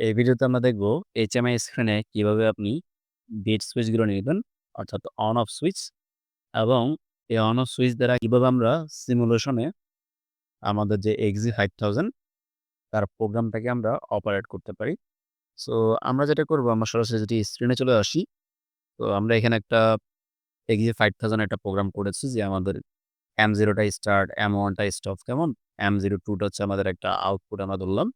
এই ভিডিওতে আমরা দেখব এইচএমআই স্ক্রিনে কীভাবে আপনি বিট সুইচগুলো নিবেন, অর্থাৎ অন অফ সুইচ এবং এই অন অফ সুইচ দ্বারা কীভাবে আমরা সিমুলেশনে আমাদের যে এক্সি ফাইভ থাউজেন্ড তার প্রোগ্রামটাকে আমরা অপারেট করতে পারি। সো আমরা যেটা করব, আমরা সরাসরি যদি স্ক্রিনে চলে আসি, তো আমরা এখানে একটা এক্সি ফাইভ থাউজেন্ড একটা প্রোগ্রাম করেছি যে আমাদের এম জিরোটা স্টার্ট এম ওয়ানটা স্টপ কেমন? এম জিরো টুটা হচ্ছে আমাদের একটা আউটপুট আমরা ধরলাম।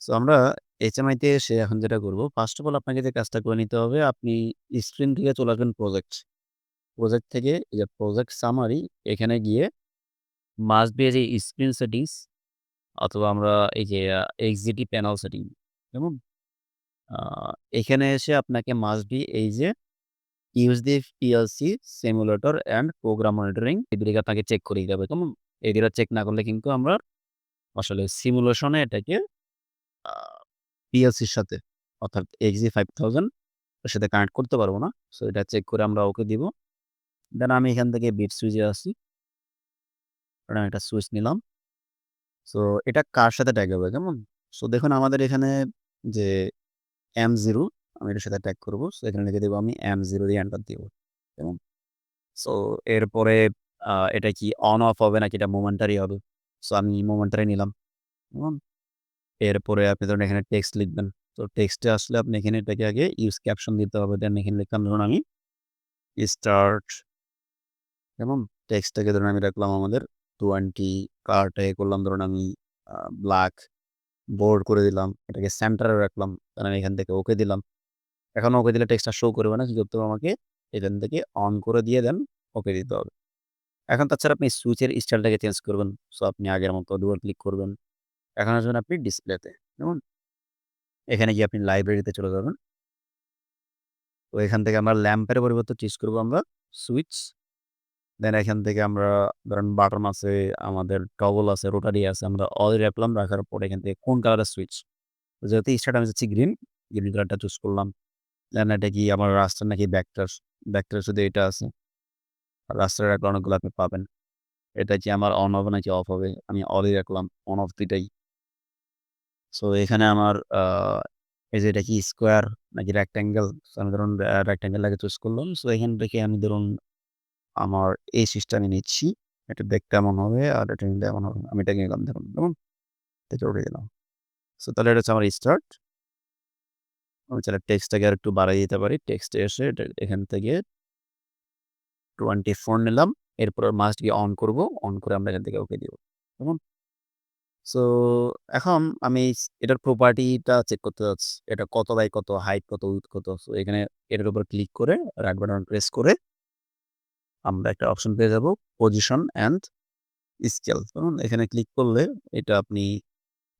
সো আমরা এইচএমআইতে এসে এখন যেটা করব ফার্স্ট অফ অল আপনাকে যে কাজটা করে নিতে হবে, আপনি স্ক্রিন থেকে চলে আসবেন প্রজেক্ট প্রজেক্ট থেকে যে প্রজেক্ট সামারি এখানে গিয়ে মাস্ট বি যে স্ক্রিন সেটিংস অথবা আমরা এই যে এক্সিটি প্যানেল সেটিং কেমন? এখানে এসে আপনাকে মাস্ট বি এই যে use the PLC simulator and program monitoring এগুলিকে আপনাকে চেক করে দিতে হবে, কেমন? এগুলো চেক না করলে কিন্তু আমরা আসলে সিমুলেশনে এটাকে পিএলসির সাথে। অর্থাৎ এক্সি ফাইভ থাউজেন্ড ওর সাথে কানেক্ট করতে পারব না। সো এটা চেক করে আমরা ওকে দিব। দেন আমি এখান থেকে বিট সুইচে আসি। আমি একটা সুইচ নিলাম। সো এটা কার সাথে ট্যাগ হবে কেমন? সো দেখুন আমাদের এখানে যে এম জিরো আমি এটার সাথে ট্যাগ করব। সো এখানে লিখে দেবো আমি এম জিরো দিয়ে এন্টার দিব। কেমন? সো এরপরে এটা কি অন অফ হবে নাকি এটা মোমেন্টারি হবে? সো আমি মোমেন্টারি নিলাম। কেমন? এরপরে আপনি ধরুন এখানে টেক্সট লিখবেন। তো টেক্সটে আসলে আপনি এখানে এটাকে আগে ইউজ ক্যাপশন দিতে হবে। দেন এখানে লিখলাম, ধরুন আমি স্টার্ট কেমন? টেক্সটটাকে ধরুন আমি রাখলাম আমাদের টোয়েন্টি কারটাকে করলাম, ধরুন আমি ব্ল্যাক বোর্ড করে দিলাম, এটাকে সেন্টারে রাখলাম তাহলে আমি এখান থেকে ওকে দিলাম। এখন ওকে দিলে টেক্সটটা শো করবে না হবে আমাকে এখান থেকে অন করে দিয়ে দেন ওকে দিতে হবে। এখন তাছাড়া আপনি সুইচের স্টাইলটাকে চেঞ্জ করবেন। সো আপনি আগের মতো ডুয়াল ক্লিক করবেন। এখন আসবেন আপনি ডিসপ্লেতে যেমন এখানে গিয়ে আপনি লাইব্রেরিতে চলে যাবেন। তো এখান থেকে আমরা ল্যাম্পের পরিবর্তে চুজ করব আমরা সুইচ দেন এখান থেকে আমরা ধরেন বাটন আছে, আমাদের টবল আছে রোটারি আছে, আমরা অল রাখলাম, রাখার পর এখান থেকে কোন কালারের সুইচ যেহেতু স্টার্ট আমি যাচ্ছি গ্রিন গ্রিন কালারটা চুজ করলাম। দেন এটা কি আমার রাস্তার নাকি ব্যাকটার ব্যাকটার শুধু এটা আছে। রাস্তার রাখলে অনেকগুলো আপনি পাবেন। এটা কি আমার অন হবে নাকি অফ হবে? আমি অলই রাখলাম অন অফ দুইটাই। সো এখানে আমার এই যে এটা কি স্কোয়ার নাকি রেক্ট্যাঙ্গেল আমি ধরুন রেক্ট্যাঙ্গেলটাকে চুজ করলাম। সো এখান থেকে আমি ধরুন, আমার এই সিস্টেমে নিচ্ছি। এটা দেখতে এমন হবে আর এটা নিতে এমন হবে আমি এটাকে নিলাম ধরুন কেমন এটা উঠে দিলাম সো তাহলে এটা হচ্ছে আমার স্টার্ট আমি চাইলে টেক্সটটাকে আর একটু বাড়াই দিতে পারি। টেক্সটে এসে এটা এখান থেকে টোয়েন্টি ফোর নিলাম। এরপর মাস্ট গিয়ে অন করব। অন করে আমরা এখান থেকে ওকে দিব। কেমন সো এখন আমি এটার প্রপার্টিটা চেক করতে যাচ্ছি। এটা কত বাই কত, হাইট কত, উইথ কত। সো এখানে এটার উপর ক্লিক করে রাইট বাটন প্রেস করে আমরা একটা অপশন পেয়ে যাব পজিশন অ্যান্ড স্কেল। কেমন? এখানে ক্লিক করলে এটা আপনি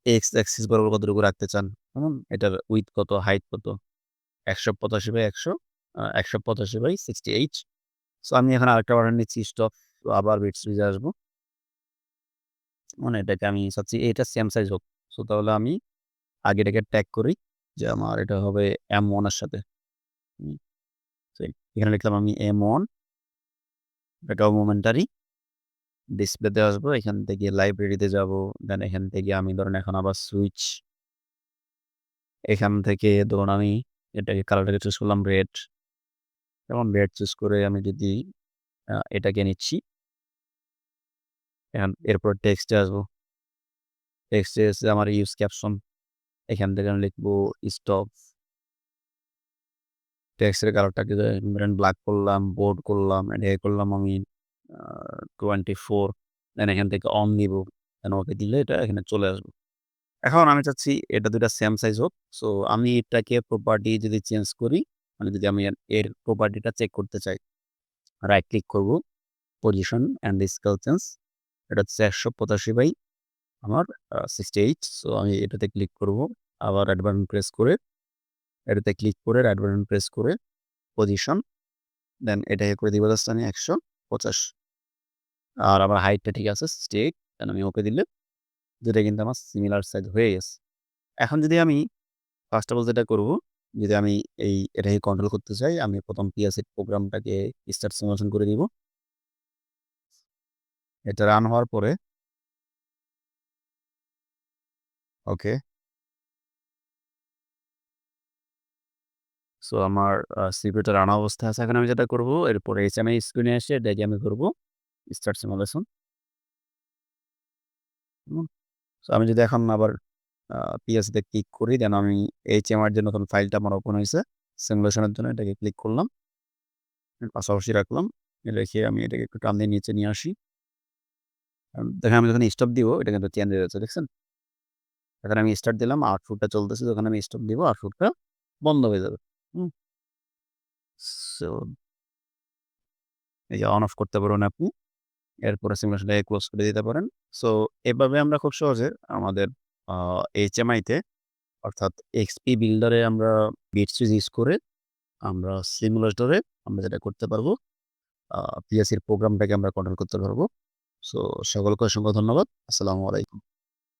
এক্স অ্যাক্সিস বরাবর কতটুকু রাখতে চান। কেমন? এটার উইথ কত, হাইট কত। ১৮৫ বাই ১০০ আ ১৮৫ বাই 68 সো আমি এখন আরেকটা বাটন নিচ্ছি স্টপ। আবার বিট সুইচে আসব। মানে এটাকে আমি চাচ্ছি এটা সেম সাইজ হোক। সো তাহলে আমি আগে এটাকে ট্যাগ করি যে আমার এটা হবে এম ওয়ানের সাথে। এখানে লিখলাম আমি এম ওয়ান এটাও মোমেন্টারি। ডিসপ্লেতে আসব। এখান থেকে লাইব্রেরিতে যাব। দেন এখান থেকে আমি ধরুন এখন আবার সুইচ এখান থেকে ধরুন আমি এটাকে কালারটাকে চুজ করলাম রেড। এবং রেড চুজ করে আমি যদি এটাকে নিচ্ছি। এরপর টেক্সটে আসব। টেক্সটে এসে আমার ইউজ ক্যাপশন। এখান থেকে আমি লিখব স্টপ। টেক্সটের কালারটাকে ব্ল্যাক করলাম, বোর্ড করলাম, এটাকে করলাম আমি টোয়েন্টি ফোর দেন এখান থেকে অন নিব দেন ওকে দিলে এটা এখানে চলে আসব এখন আমি চাচ্ছি এটা দুটা সেম সাইজ হোক। সো আমি এটাকে প্রপার্টি যদি চেঞ্জ করি, মানে যদি আমি এর প্রপার্টিটা চেক করতে চাই। রাইট ক্লিক করব। Position and scale change. এটা হচ্ছে ১৮৫ বাই আমার সিক্সটি 68 সো আমি এটাতে ক্লিক করব। আবার রাইট প্রেস করে এটাতে ক্লিক করে রাইট প্রেস করে পজিশন দেন এটাকে করে দিব আমি ১৫০ আর আমার হাইটটা ঠিক আছে 68 দেন আমি ওকে দিলে যেটা কিন্তু আমার সিমিলার সাইজ হয়ে গেছে। এখন যদি আমি ফার্স্ট অফ অল যেটা করব, যদি আমি এই এটাকে কন্ট্রোল করতে চাই, আমি ১ম পিএসসি প্রোগ্রামটাকে স্টার্ট সিমুলেশন করে দিব। এটা রান হওয়ার পরে ওকে। সো আমার আ সিপিইউটা রান অবস্থা আছে। এখন আমি যেটা করব, এরপরে HMI স্ক্রিনে এসে এটাকে আমি করব স্টার্ট সিমুলেশন। সো আমি যদি এখন আবার, আ পিএসসি তে ক্লিক করি, দেন আমি HMI এর যে নতুন ফাইলটা আমার ওপেন হয়েছে, সিমুলেশনের জন্য এটাকে ক্লিক করলাম। পাশাপাশি রাখলাম। রেখে আমি এটাকে একটু টান দিয়ে নিচে নিয়ে আসি। দেখেন, আমি যখন স্টপ দিব, এটা কিন্তু চেঞ্জ হয়ে যাচ্ছে দেখছেন? এখন আমি স্টার্ট দিলাম আউটপুটটা চলতেছে যখন আমি স্টপ দিব আউটপুটটা বন্ধ হয়ে যাবে। সো এই যে অন অফ করতে পারবেন আপনি। এরপরে সিমুলেশনটাকে ক্লোজ করে দিতে পারেন। সো এভাবে আমরা খুব সহজে আমাদের, আ, HMI তে, অর্থাৎ এক্সপি বিল্ডারে আমরা বিট সুইচ ইউজ করে আমরা সিমুলেটরে আমরা যেটা করতে পারব, আ পিএসসির প্রোগ্রামটাকে আমরা কন্ট্রোল করতে পারব। সো সকলকে অসংখ্য ধন্যবাদ। আসসালামু আলাইকুম।